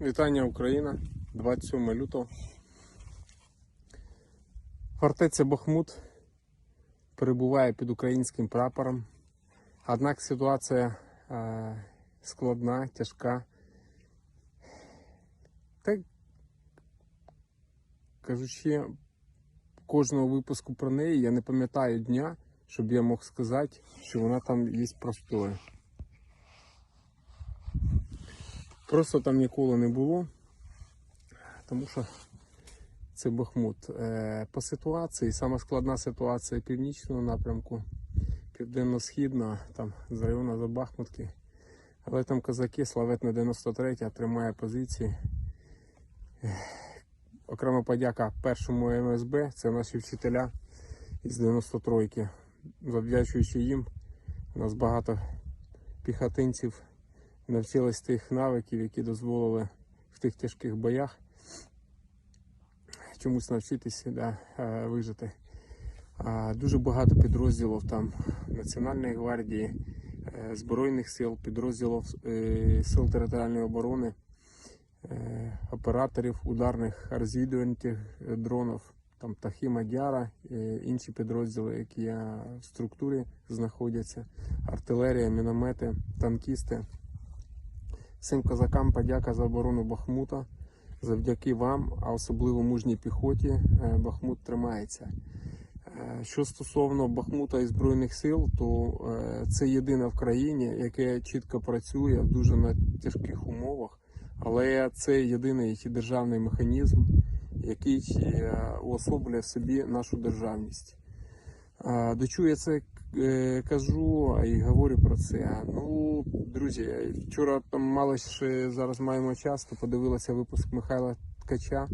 Вітання Україна, 27 лютого. Фортеця Бахмут перебуває під українським прапором. Однак ситуація е, складна, тяжка. Та кажучи, кожного випуску про неї я не пам'ятаю дня, щоб я мог сказати, що вона там є простою. Просто там ніколи не було, тому що це Бахмут. Е, По ситуації, сама складна ситуація північного напрямку, південно-східного, там з району за Бахмутки. Але там козаки, славетна 93 тримає позиції. Окрема подяка першому МСБ, це наші вчителя із 93-ки. Завдячуючи їм, у нас багато піхотинців навчились тих навиків, які дозволили в тих тяжких боях чомусь навчитися да, е, вижити. Дуже багато підрозділів там Національної гвардії, е, Збройних сил, підрозділів е, Сил територіальної оборони, операторів ударних розвідувальних дронів, там Тахі Мадяра, інші підрозділи, які в структурі знаходяться, артилерія, міномети, танкісти. Всім козакам подяка за оборону Бахмута. Завдяки вам, а особливо мужній піхоті, е, Бахмут тримається. Е, Що стосовно Бахмута і Збройних сил, то е, це єдине в країні, яке чітко працює в дуже на тяжких умовах, але це єдиний державний механізм, який уособлює собі нашу державність. До чого я це е, кажу і говорю про це? Ну, друзі, вчора там мало ще зараз маємо час, то подивилися випуск Михайла Ткача.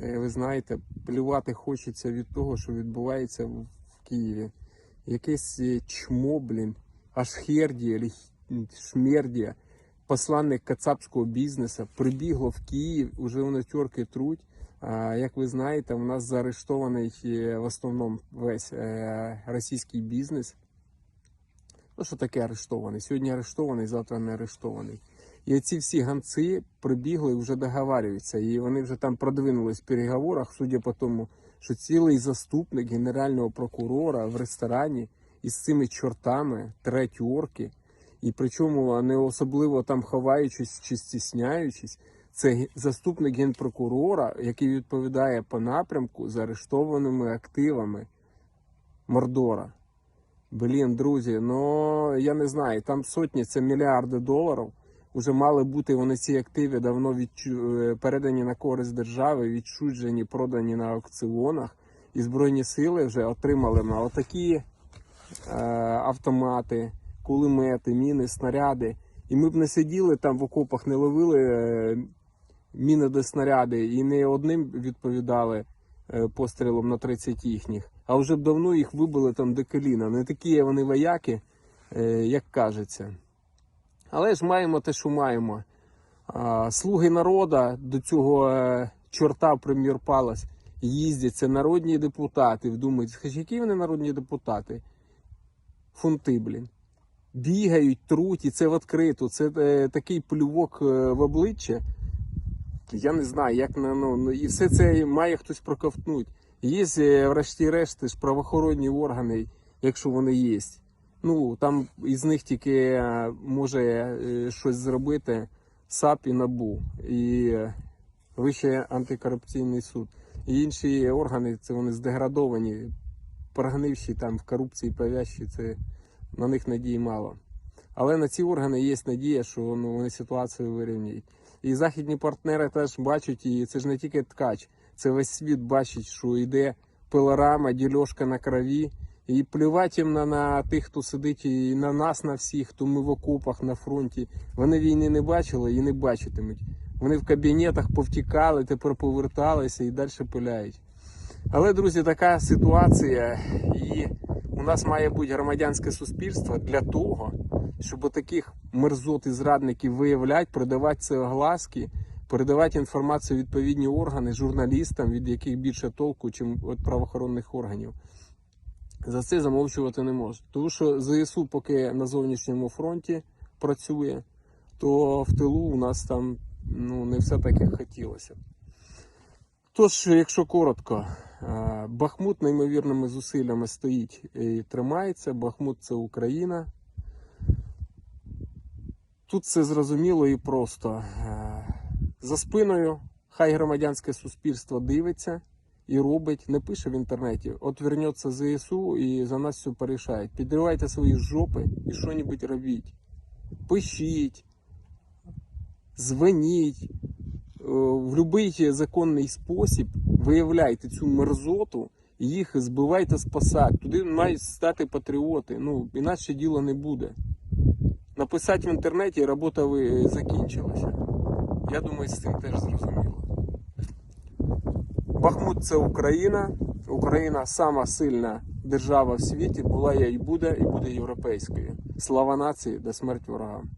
Е, Ви знаєте, плювати хочеться від того, що відбувається в в Києві. Якесь е, чмо, блін, аж хердія, шмердія, посланник кацапського бізнесу, прибігло в Київ, уже вони тьорки труть. Як ви знаєте, у нас заарештований в основному весь е, російський бізнес. Ну, що таке арештований? Сьогодні арештований, завтра не арештований. І ці всі ганці прибігли і вже договарюються. І вони вже там продвинулись в переговорах, судя по тому, що цілий заступник генерального прокурора в ресторані із цими чортами, третьорки, і причому не особливо там ховаючись чи стісняючись, це заступник генпрокурора, який відповідає по напрямку з арештованими активами Мордора. Блін, друзі, ну я не знаю, там сотні, це мільярди доларів. Уже мали бути вони ці активи давно відчу... е, передані на користь держави, відчуджені, продані на аукціонах. І Збройні сили вже отримали на отакі е, автомати, кулемети, міни, снаряди. І ми б не сиділи там в окопах, не ловили е, міни снаряди і не одним відповідали е, пострілом на 30 їхніх, а вже б давно їх вибили там до коліна. Не такі вони вояки, е, як кажеться. Але ж маємо те, що маємо. Слуги народа до цього е, чорта прем'єр Палас їздять, це народні депутати. Вдумають, які вони народні депутати? Фунти, блін. Бігають, труть, і це відкрито. Це е, такий плювок в обличчя. Я не знаю, як на ну, ну і все це має хтось проковтнути. Є, е, врешті-решт, ж правоохоронні органи, якщо вони є. Ну там із них тільки е, може е, щось зробити САП і НАБУ і Вищий антикорупційний суд. І інші органи це вони здеградовані, прогнивші там в корупції повящі, це на них надії мало. Але на ці органи є надія, що ну, вони ситуацію вирівнюють. І західні партнери теж бачать, і це ж не тільки ткач, це весь світ бачить, що йде пилорама, дільошка на крові. І плювати їм на, на тих, хто сидить, і на нас, на всіх, хто ми в окопах на фронті. Вони війни не бачили і не бачитимуть. Вони в кабінетах повтікали, тепер поверталися і далі пиляють. Але, друзі, така ситуація, і нас має бути громадянське суспільство для того, щоб таких мерзот і зрадників виявляти, продавати це огласки, передавати інформацію відповідні органи журналістам, від яких більше толку, ніж від правоохоронних органів. За це замовчувати не можна. Тому що ЗСУ поки на зовнішньому фронті працює, то в тилу у нас там ну, не все так, як хотілося. Тож, якщо коротко, Бахмут неймовірними зусиллями стоїть і тримається. Бахмут це Україна. Тут все зрозуміло і просто. За спиною хай громадянське суспільство дивиться і робить, не пише в інтернеті. От вернеться ЗСУ і за нас все порішають. Підривайте свої жопи і що-небудь робіть. Пишіть, дзвоніть, е, в будь-який законний спосіб виявляйте цю мерзоту їх збивайте посад. Туди мають стати патріоти. Ну, іначе діла не буде. Написати в інтернеті, робота ви закінчилася. Я думаю, з цим теж зрозуміло. Бахмут це Україна. Україна сама сильна держава в світі, була є і буде, і буде європейською. Слава нації, до смерть ворогам.